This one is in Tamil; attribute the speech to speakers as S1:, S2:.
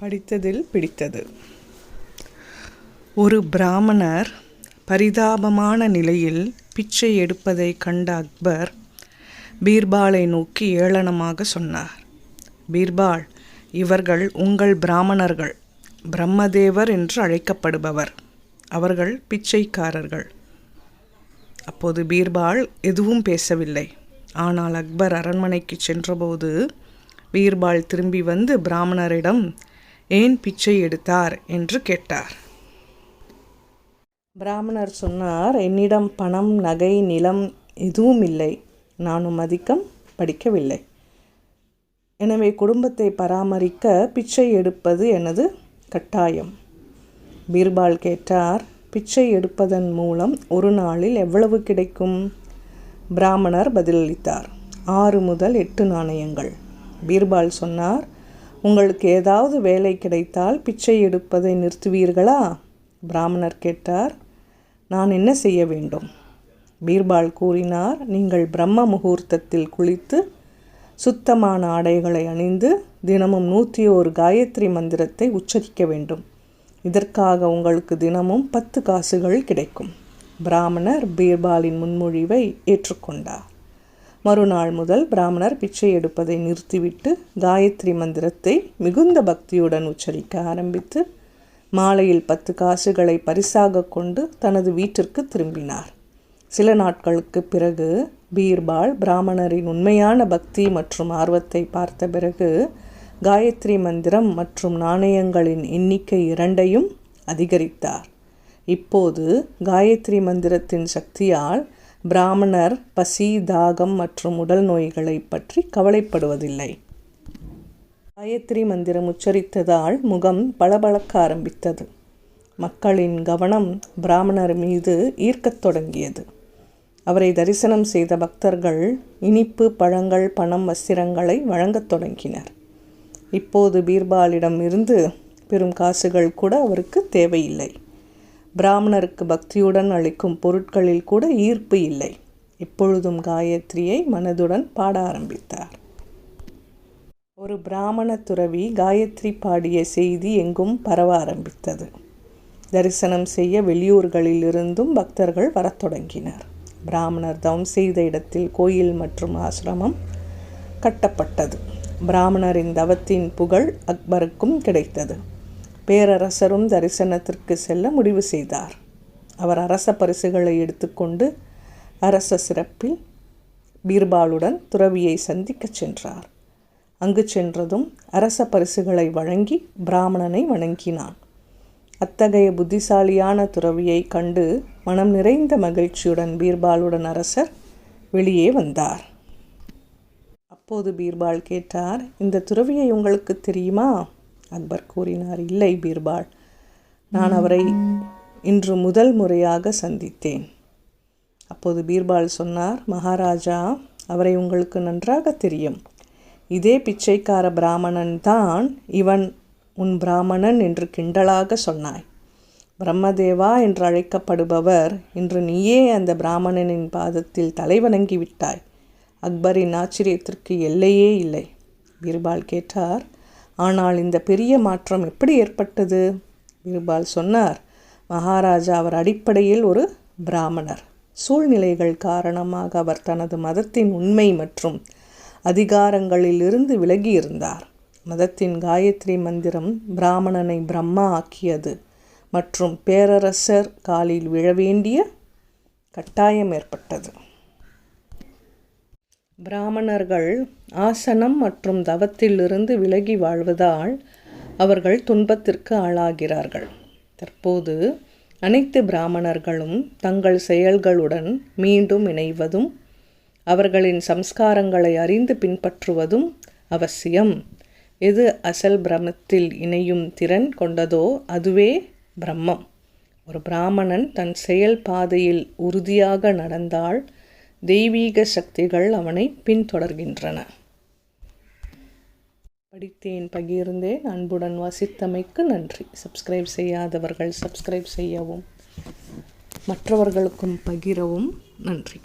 S1: படித்ததில் பிடித்தது. ஒரு பிராமணர் பரிதாபமான நிலையில் பிச்சை எடுப்பதை கண்ட அக்பர் பீர்பாலை நோக்கி ஏளனமாக சொன்னார். பீர்பால் இவர்கள் உங்கள் பிராமணர்கள். பிரம்மதேவர் என்று அழைக்கப்படுபவர். அவர்கள் பிச்சைக்காரர்கள். அப்போது பீர்பால் எதுவும் பேசவில்லை. ஆனால் அக்பர் அரண்மனைக்கு சென்றபோது பீர்பால் திரும்பி வந்து பிராமணரிடம் ஏன் பிச்சை எடுத்தார் என்று கேட்டார். பிராமணர் சொன்னார் என்னிடம் பணம் நகை நிலம் எதுவும் இல்லை. நானும் அதிகம் படிக்கவில்லை. எனவே குடும்பத்தை பராமரிக்க பிச்சை எடுப்பது எனது கட்டாயம். பீர்பால் கேட்டார் பிச்சை எடுப்பதன் மூலம் ஒரு நாளில் எவ்வளவு கிடைக்கும்? பிராமணர் பதிலளித்தார் ஆறு முதல் எட்டு நாணயங்கள். பீர்பால் சொன்னார் உங்களுக்கு ஏதாவது வேலை கிடைத்தால் பிச்சை எடுப்பதை நிறுத்துவீர்களா? பிராமணர் கேட்டார். நான் என்ன செய்ய வேண்டும்? பீர்பால் கூறினார். நீங்கள் பிரம்ம முகூர்த்தத்தில் குளித்து சுத்தமான ஆடைகளை அணிந்து தினமும் நூற்றி ஒரு காயத்ரி மந்திரத்தை உச்சரிக்க வேண்டும். இதற்காக உங்களுக்கு தினமும் பத்து காசுகள் கிடைக்கும். பிராமணர் பீர்பாலின் முன்மொழிவை ஏற்றுக்கொண்டார். மறுநாள் முதல் பிராமணர் பிச்சை எடுப்பதை நிறுத்திவிட்டு காயத்ரி மந்திரத்தை மிகுந்த பக்தியுடன் உச்சரிக்க ஆரம்பித்து மாலையில் பத்து காசுகளை பரிசாக கொண்டு தனது வீட்டிற்கு திரும்பினார். சில நாட்களுக்கு பிறகு பீர்பால் பிராமணரின் உண்மையான பக்தி மற்றும் ஆர்வத்தை பார்த்த பிறகு காயத்ரி மந்திரம் மற்றும் நாணயங்களின் எண்ணிக்கை இரண்டையும் அதிகரித்தார். இப்போது காயத்ரி மந்திரத்தின் சக்தியால் பிராமணர் பசி தாகம் மற்றும் உடல் நோய்களை பற்றி கவலைப்படுவதில்லை. காயத்ரி மந்திரம் உச்சரித்ததால் முகம் பளபளக்க ஆரம்பித்தது. மக்களின் கவனம் பிராமணர் மீது ஈர்க்கத் தொடங்கியது. அவரை தரிசனம் செய்த பக்தர்கள் இனிப்பு பழங்கள் பணம் வஸ்திரங்களை வழங்கத் தொடங்கினர். இப்போது பீர்பாலிடம் இருந்து பெரும் காசுகள் கூட அவருக்கு தேவையில்லை. பிராமணருக்கு பக்தியுடன் அளிக்கும் பொருட்களில் கூட ஈர்ப்பு இல்லை. இப்பொழுதும் காயத்ரியை மனதுடன் பாட ஆரம்பித்தார். ஒரு பிராமண துறவி காயத்ரி பாடிய செய்தி எங்கும் பரவ ஆரம்பித்தது. தரிசனம் செய்ய வெளியூர்களில் இருந்தும் பக்தர்கள் வரத் தொடங்கினர். பிராமணர் தவம் செய்த இடத்தில் கோயில் மற்றும் ஆசிரமம் கட்டப்பட்டது. பிராமணரின் தவத்தின் புகழ் அக்பருக்கும் கிடைத்தது. பேரரசரும் தரிசனத்திற்கு செல்ல முடிவு செய்தார். அவர் அரச பரிசுகளை எடுத்துக்கொண்டு அரச சிறப்பில் பீர்பாலுடன் துறவியை சந்திக்கச் சென்றார். அங்கு சென்றதும் அரச பரிசுகளை வழங்கி பிராமணனை வணங்கினான். அத்தகைய புத்திசாலியான துறவியை கண்டு மனம் நிறைந்த மகிழ்ச்சியுடன் பீர்பாலுடன் அரசர் வெளியே வந்தார். அப்போது பீர்பால் கேட்டார் இந்த துறவியை உங்களுக்கு தெரியுமா? அக்பர் கூறினார் இல்லை பீர்பால் நான் அவரை இன்று முதல் முறையாக சந்தித்தேன். அப்போது பீர்பால் சொன்னார் மகாராஜா அவரை உங்களுக்கு நன்றாக தெரியும். இதே பிச்சைக்கார பிராமணன் தான் இவன் உன் பிராமணன் என்று கிண்டலாக சொன்னாய். பிரம்மதேவா என்று அழைக்கப்படுபவர் இன்று நீயே அந்த பிராமணனின் பாதத்தில் தலைவணங்கி விட்டாய் அக்பரின் ஆச்சரியத்திற்கு எல்லையே இல்லை. பீர்பால் கேட்டார் ஆனால் இந்த பெரிய மாற்றம் எப்படி ஏற்பட்டது? பீர்பால் சொன்னார் மகாராஜா அவர் அடிப்படையில் ஒரு பிராமணர். சூழ்நிலைகள் காரணமாக அவர் தனது மதத்தின் உண்மை மற்றும் அதிகாரங்களிலிருந்து விலகியிருந்தார். மதத்தின் காயத்ரி மந்திரம் பிராமணனை பிரம்மா ஆக்கியது மற்றும் பேரரசர் காலில் விழ வேண்டிய கட்டாயம் ஏற்பட்டது. பிராமணர்கள் ஆசனம் மற்றும் தவத்திலிருந்து விலகி வாழ்வதால் அவர்கள் துன்பத்திற்கு ஆளாகிறார்கள். தற்போது அனைத்து பிராமணர்களும் தங்கள் செயல்களுடன் மீண்டும் இணைவதும் அவர்களின் சம்ஸ்காரங்களை அறிந்து பின்பற்றுவதும் அவசியம். எது அசல் பிரமத்தில் இணையும் திறன் கொண்டதோ அதுவே பிரம்மம். ஒரு பிராமணன் தன் செயல் பாதையில் உறுதியாக நடந்தால் தெய்வீக சக்திகள் அவனை பின்தொடர்கின்றன. படித்தேன் பகிர்ந்தேன். அன்புடன் வாசித்தமைக்கு நன்றி. சப்ஸ்கிரைப் செய்யாதவர்கள் சப்ஸ்கிரைப் செய்யவும் மற்றவர்களுக்கும் பகிரவும் நன்றி.